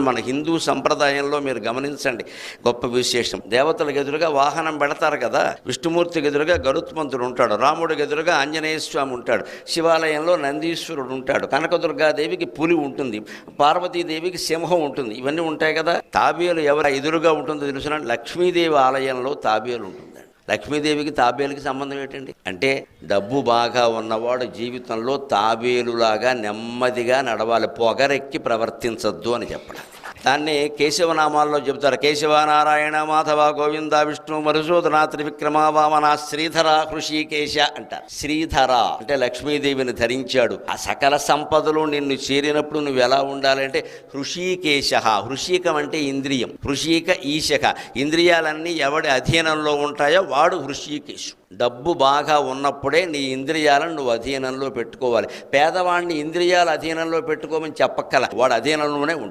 మన హిందూ సంప్రదాయంలో మీరు గమనించండి. గొప్ప విశేషం. దేవతలకు ఎదురుగా వాహనం పెడతారు కదా. విష్ణుమూర్తికి ఎదురుగా గరుత్మంతుడు ఉంటాడు. రాముడికి ఎదురుగా ఆంజనేయ స్వామి ఉంటాడు. శివాలయంలో నందీశ్వరుడు ఉంటాడు. కనకదుర్గాదేవికి పులి ఉంటుంది. పార్వతీదేవికి సింహం ఉంటుంది. ఇవన్నీ ఉంటాయి కదా. తాబేలు ఎవరు ఎదురుగా ఉంటుందో తెలుసిన? లక్ష్మీదేవి ఆలయంలో తాబేలు ఉంటుంది. లక్ష్మీదేవికి తాబేలుకి సంబంధం ఏంటండి? అంటే డబ్బు బాగా ఉన్నవాడు జీవితంలో తాబేలులాగా నెమ్మదిగా నడవాలి పొగరెక్కి ప్రవర్తించద్దు అని చెప్పడం దాన్ని కేశవనామాల్లో చెబుతారు. కేశవ నారాయణ మాధవ గోవింద విష్ణు మధుసూదన త్రివిక్రమ వామన శ్రీధర హృషికేశ అంటారు. శ్రీధర అంటే లక్ష్మీదేవిని ధరించాడు. ఆ సకల సంపదలు నిన్ను చేరినప్పుడు నువ్వు ఎలా ఉండాలంటే హృషికేశ. హృషికం అంటే ఇంద్రియం. హృషిక ఈశక. ఇంద్రియాలన్నీ ఎవడి అధీనంలో ఉంటాయో వాడు హృషికేశు. డబ్బు బాగా ఉన్నప్పుడే నీ ఇంద్రియాలను నువ్వు అధీనంలో పెట్టుకోవాలి. పేదవాడిని ఇంద్రియాల అధీనంలో పెట్టుకోమని చెప్పక్కల. వాడు అధీనంలోనే ఉంటుంది